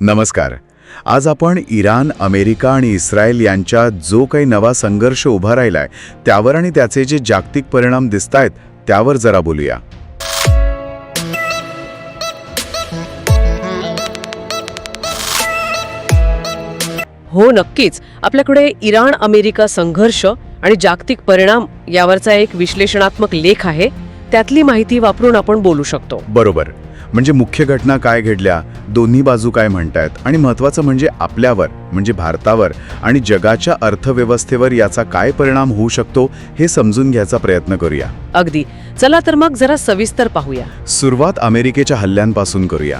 नमस्कार. आज आपण इराण अमेरिका आणि इस्रायल यांच्यात जो काही नवा संघर्ष उभा राहिलाय त्यावर आणि त्याचे जे जागतिक परिणाम दिसत आहेत त्यावर जरा बोलूया. हो नक्कीच. आपल्याकडे इराण अमेरिका संघर्ष आणि जागतिक परिणाम यावरचा एक विश्लेषणात्मक लेख आहे. त्यातली माहिती वापरून आपण बोलू शकतो. बरोबर. म्हणजे मुख्य घटना काय घडल्या दोन्ही बाजू काय म्हणतायत? आणि महत्वाचं म्हणजे आपल्यावर म्हणजे भारतावर आणि जगाच्या अर्थव्यवस्थेवर याचा काय परिणाम होऊ शकतो हे समजून घ्यायचा प्रयत्न करूया. अगदी. चला तर मग जरा सविस्तर पाहूया. सुरुवात अमेरिकेच्या हल्ल्यांपासून करूया.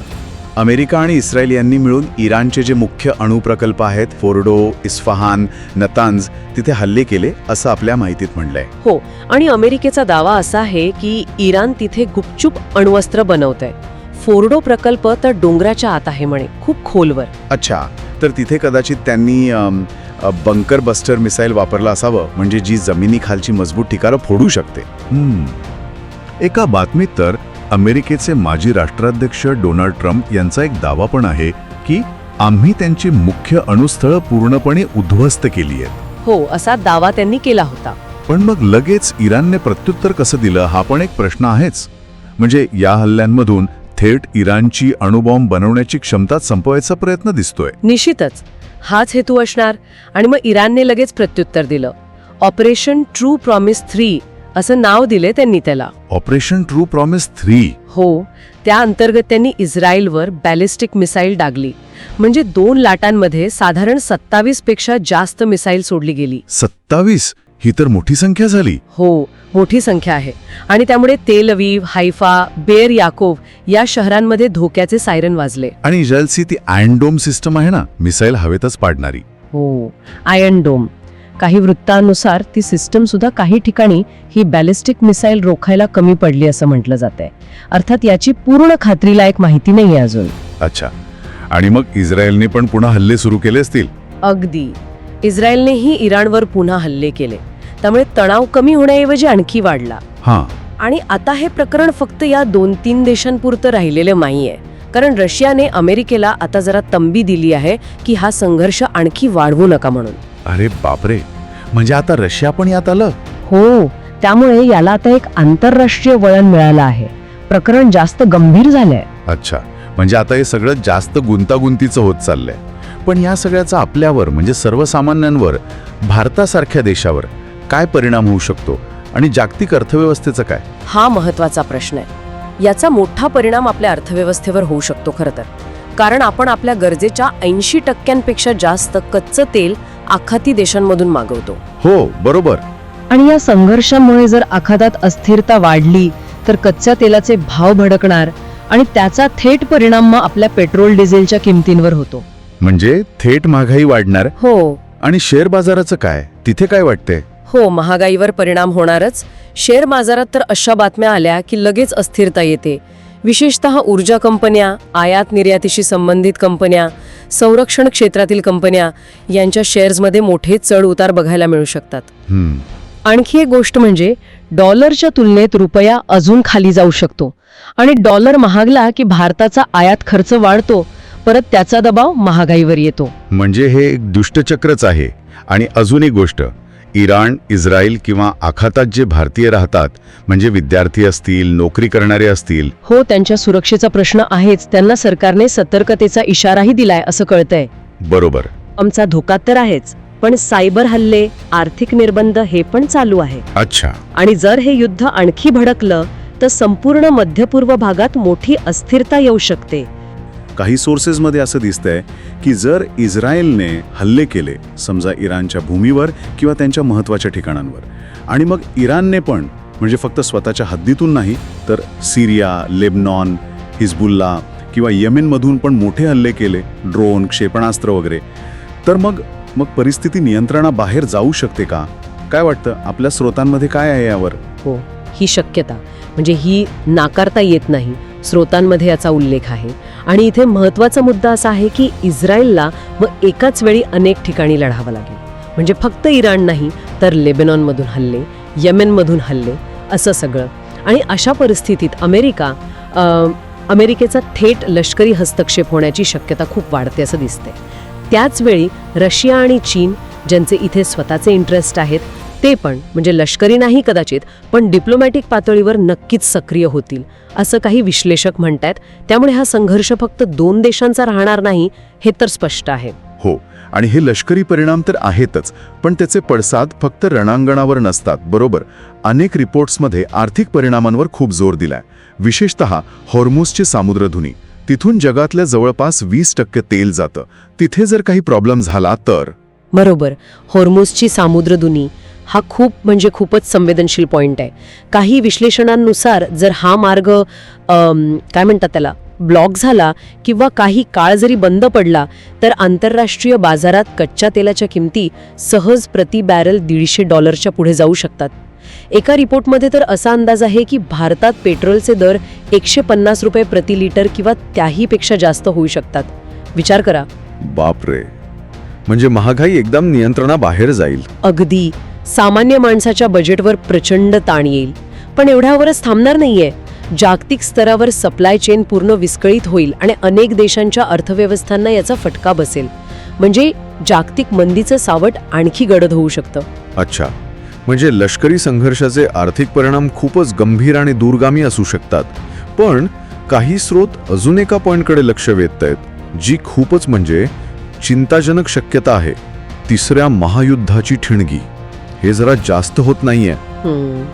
अमेरिका आणि इस्रायल यांनी मिळून इराणचे जे मुख्य अणुप्रकल्प आहेत फोर्डो इस्फहान नतांज तिथे हल्ले केले असं आपल्या माहितीत म्हणलंय. हो आणि अमेरिकेचा दावा असा आहे की इराण तिथे गुपचूप अण्वस्त्र बनवत आहे फोर्डो प्रकल्प तर डोंगराच्या आत आहे म्हणे खूप खोलवर. अच्छा तर तिथे कदाचित त्यांनी अम, अ, बंकर बस्टर मिसाईल वापरला असावं म्हणजे जी जमिनीखालची मजबूत ठिकाणं फोडू शकते. हम्म. एका बातमीत तर अमेरिकेचे माजी राष्ट्राध्यक्ष डोनाल्ड ट्रम्प यांचा एक दावा पण आहे की आम्ही त्यांची मुख्य अणुस्थळं पूर्णपणे उद्ध्वस्त केली आहेत हो असा दावा त्यांनी केला होता. पण मग लगेच इराणने प्रत्युत्तर कसं दिलं हा पण एक प्रश्न आहेच. म्हणजे या हल्ल्यांमधून थेट इराणची अणुबॉम्ब बनवण्याची क्षमता संपवायचा प्रयत्न दिसतोय. निश्चितच. हाच हेतू असणार आणि मग इराणने लगेच प्रत्युत्तर दिलं. ऑपरेशन ट्रू प्रॉमिस थ्री असं नाव दिले त्यांनी त्याला. Operation true promise three? हो त्या अंतर्गत त्यांनी इस्रायलवर बॅलिस्टिक मिसाईल डागली. म्हणजे दोन लाटांमध्ये साधारण सत्तावीसपेक्षा जास्त मिसाईल सोडली गेली. सत्तावीस? ही तर मोठी संख्या झाली. हो मोठी संख्या आहे. आणि त्यामुळे तेल अवीव हायफा बेर याकोव या शहरांमध्ये धोक्याचे सायरन वाजले. आणि इस्रायलची ती अँडोम सिस्टम आहे ना मिसाईल हवेतच पाडणारी. हो आयन डोम. काही वृत्तानुसार ती सिस्टम सुद्धा काही ठिकाणी ही बॅलिस्टिक मिसाईल रोखायला कमी पडली असं म्हटलं जात आहे अर्थात याची पूर्ण खात्रीलायक माहिती नाही अजून. अच्छा. आणि मग इस्रायलने पण पुन्हा हल्ले सुरू केले असतील? अगदी. इस्रायलनेही इराणवर पुन्हा हल्ले केले. त्यामुळे तणाव कमी होण्याऐवजी आणखी वाढला. हां. आणि आता हे प्रकरण फक्त या दोन तीन देशांपुरतं राहिलेलं नाहीये. कारण रशियाने अमेरिकेला आता जरा तंबी दिली आहे की हा संघर्ष आणखी वाढवू नका म्हणून. अरे बापरे. म्हणजे आता रशिया पण यात आलं? हो. त्यामुळे याला आता एक आंतरराष्ट्रीय वळण मिळालं आहे. प्रकरण जास्त गंभीर झालंय. अच्छा. म्हणजे आता हे सगळं जास्त गुंतागुंतीचं होत चाललंय. पण या सगळ्याचा आपल्यावर म्हणजे सर्वसामान्यांवर भारतासारख्या देशावर काय परिणाम होऊ शकतो आणि जागतिक अर्थव्यवस्थेचं काय? हा महत्त्वाचा प्रश्न आहे. याचा मोठा परिणाम आपल्या अर्थव्यवस्थेवर होऊ शकतो खरं तर. कारण आपण आपल्या गरजेच्या ऐंशी टक्क्यांपेक्षा जास्त कच्चं तेल आखाती देशांमधून मागवतो. हो बरोबर. आणि या संघर्षामुळे जर आखातात अस्थिरता वाढली तर कच्च्या तेलाचे भाव भडकणार आणि त्याचा थेट परिणाम मग आपल्या पेट्रोल डिझेलच्या किमतींवर होतो. म्हणजे थेट महागाई वाढणार हो. आणि शेअर बाजाराचं काय? तिथे काय वाटतंय? हो महागाईवर परिणाम होणारच. शेअर बाजारात तर अशा बातम्या आल्या की लगेच अस्थिरता येते. विशेषतः ऊर्जा कंपन्या आयात निर्यातीशी संबंधित कंपन्या संरक्षण क्षेत्रातील कंपन्या यांच्या शेअर्समध्ये मोठे चढ उतार बघायला मिळू शकतात. आणखी एक गोष्ट म्हणजे डॉलरच्या तुलनेत रुपया अजून खाली जाऊ शकतो. आणि डॉलर महागला की भारताचा आयात खर्च वाढतो परत त्याचा दबाव महागाईवर येतो. म्हणजे हे एक दुष्टचक्रच आहे. आणि अजून एक गोष्ट इराण इस्रायल किंवा आखातात जे भारतीय राहतात म्हणजे विद्यार्थी असतील नोकरी करणारे असतील. हो त्यांच्या सुरक्षेचा प्रश्न आहेच. त्यांना सरकारने सतर्कतेचा इशाराही दिलाय असं कळतंय. बरोबर. आमचा धोका तर आहेच पण सायबर हल्ले आर्थिक निर्बंध हे पण चालू आहे. अच्छा. आणि जर हे युद्ध आणखी भडकलं तर संपूर्ण मध्यपूर्व भागात मोठी अस्थिरता येऊ शकते. काही सोर्सेसमध्ये असं दिसतंय की जर इस्रायलने हल्ले केले समजा इराणच्या भूमीवर किंवा त्यांच्या महत्त्वाच्या ठिकाणांवर आणि मग इराणने पण म्हणजे फक्त स्वतःच्या हद्दीतून नाही तर सिरिया लेबनॉन हिजबुल्ला किंवा यमेनमधून पण मोठे हल्ले केले ड्रोन क्षेपणास्त्र वगैरे तर मग मग परिस्थिती नियंत्रणाबाहेर जाऊ शकते का? काय वाटतं? आपल्या स्रोतांमध्ये काय आहे यावर? हो ही शक्यता. म्हणजे ही नाकारता येत नाही. स्रोतांमध्ये याचा उल्लेख आहे. आणि इथे महत्त्वाचा मुद्दा असा आहे की इस्रायलला मग एकाच वेळी अनेक ठिकाणी लढावं लागेल. म्हणजे फक्त इराण नाही तर लेबेनॉनमधून हल्ले यमेनमधून हल्ले असं सगळं. आणि अशा परिस्थितीत अमेरिका अमेरिकेचा थेट लष्करी हस्तक्षेप होण्याची शक्यता खूप वाढते असं दिसते त्याचवेळी रशिया आणि चीन ज्यांचे इथे स्वतःचे इंटरेस्ट आहेत ते पण म्हणजे लष्करी नाही कदाचित पण डिप्लोमॅटिक पातळीवर नक्कीच सक्रिय होतील असं काही विश्लेषक म्हणतात त्यामुळे हा संघर्ष फक्त दोन देशांचा राहणार नाही हे तर स्पष्ट आहे. हो आणि हे लष्करी परिणाम तर आहेतच पण त्याचे पडसाद फक्त रणांगणावर नसतात बरोबर? अनेक रिपोर्ट्समध्ये आर्थिक परिणामांवर खूप जोर दिलाय. विशेषत हॉर्मुसची सामुद्रधुनी. तिथून जगातल्या जवळपास वीस टक्के तेल जातं. तिथे जर काही प्रॉब्लेम झाला तर? बरोबर. हॉर्मोसची सामुद्रधुनी हा खूप म्हणजे खूपच संवेदनशील पॉइंट आहे. काही विश्लेषणांनुसार जर हा मार्ग काय म्हणतात त्याला ब्लॉक झाला किंवा काही काळ जरी बंद पडला तर आंतरराष्ट्रीय बाजारात कच्च्या तेलाच्या किमती सहज प्रति बॅरल दीडशे डॉलरच्या पुढे जाऊ शकतात. एका रिपोर्टमध्ये तर असा अंदाज आहे की भारतात पेट्रोलचे दर एकशे पन्नास रुपये प्रति लिटर किंवा त्याहीपेक्षा जास्त होऊ शकतात. विचार करा. बापरे. म्हणजे महागाई एकदम नियंत्रणाबाहेर जाईल. अगदी. सामान्य माणसाच्या बजेटवर प्रचंड ताण येईल. पण एवढ्यावरच थांबणार नाहीये. जागतिक स्तरावर सप्लाय चेन पूर्ण विस्कळीत होईल आणि अनेक देशांच्या अर्थव्यवस्थांना याचा फटका बसेल. म्हणजे जागतिक मंदीचं सावट आणखी गडद होऊ शकतं. अच्छा. म्हणजे लष्करी संघर्षाचे आर्थिक परिणाम खूपच गंभीर आणि दूरगामी असू शकतात. पण काही स्रोत अजून एका पॉइंटकडे लक्ष वेधत आहेत जी खूपच म्हणजे चिंताजनक शक्यता आहे. तिसऱ्या महायुद्धाची ठिणगी. हे जरा जास्त होत नाहीये. हम्म.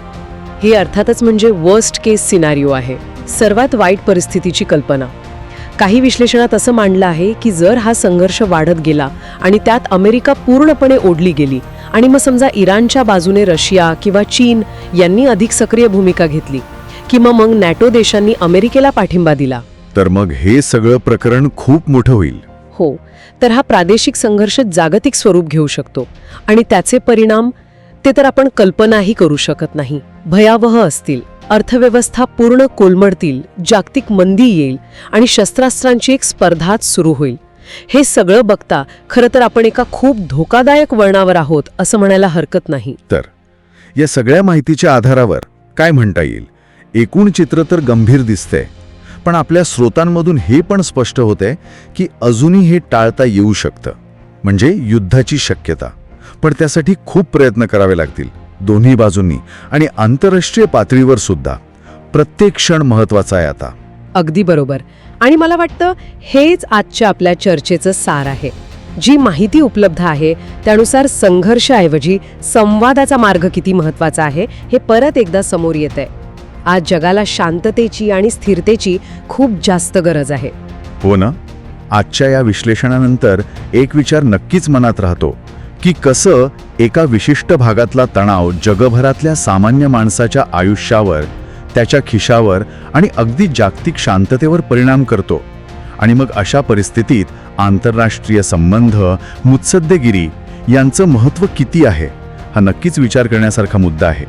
ही अर्थातच म्हणजे वर्स्ट केस सिनारिओ आहे. सर्वात वाईट परिस्थितीची कल्पना. काही विश्लेषणात असं मांडलं आहे की जर हा संघर्ष वाढत गेला आणि त्यात अमेरिका पूर्णपणे ओढली गेली आणि मग समजा इराणच्या बाजूने रशिया किंवा चीन यांनी अधिक सक्रिय भूमिका घेतली किंवा मग नॅटो देशांनी अमेरिकेला पाठिंबा दिला. तर मग हे सगळं प्रकरण खूप मोठं होईल. हो तर हा प्रादेशिक संघर्ष जागतिक स्वरूप घेऊ शकतो आणि त्याचे परिणाम ते तर आपण कल्पनाही करू शकत नाही. भयावह असतील. अर्थव्यवस्था पूर्ण कोलमडतील. जागतिक मंदी येईल आणि शस्त्रास्त्रांची एक स्पर्धाच सुरू होईल. हे सगळं बघता खरं तर आपण एका खूप धोकादायक वळणावर आहोत असं म्हणायला हरकत नाही. तर या सगळ्या माहितीच्या आधारावर काय म्हणता येईल? एकूण चित्र तर गंभीर दिसतंय पण आपल्या स्रोतांमधून हे पण स्पष्ट होते की अजूनही हे टाळता येऊ शकतं म्हणजे युद्धाची शक्यता. पण त्यासाठी खूप प्रयत्न करावे लागतील दोन्ही बाजूंनी. आणि आंतरराष्ट्रीय पातळीवर सुद्धा. प्रत्येक क्षण महत्त्वाचा आहे आता. अगदी बरोबर. आणि मला वाटतं हेच आजच्या आपल्या चर्चेचं सार आहे. जी माहिती उपलब्ध आहे त्यानुसार संघर्षाऐवजी संवादाचा मार्ग किती महत्त्वाचा आहे हे परत एकदा समोर येत आहे. आज जगाला शांततेची आणि स्थिरतेची खूप जास्त गरज आहे. हो ना? आजच्या या विश्लेषणानंतर एक विचार नक्कीच मनात राहतो. की कसं एका विशिष्ट भागातला तणाव जगभरातल्या सामान्य माणसाच्या आयुष्यावर त्याच्या खिशावर आणि अगदी जागतिक शांततेवर परिणाम करतो. आणि मग अशा परिस्थितीत आंतरराष्ट्रीय संबंध मुत्सद्देगिरी यांचं महत्त्व किती आहे? हा नक्कीच विचार करण्यासारखा मुद्दा आहे.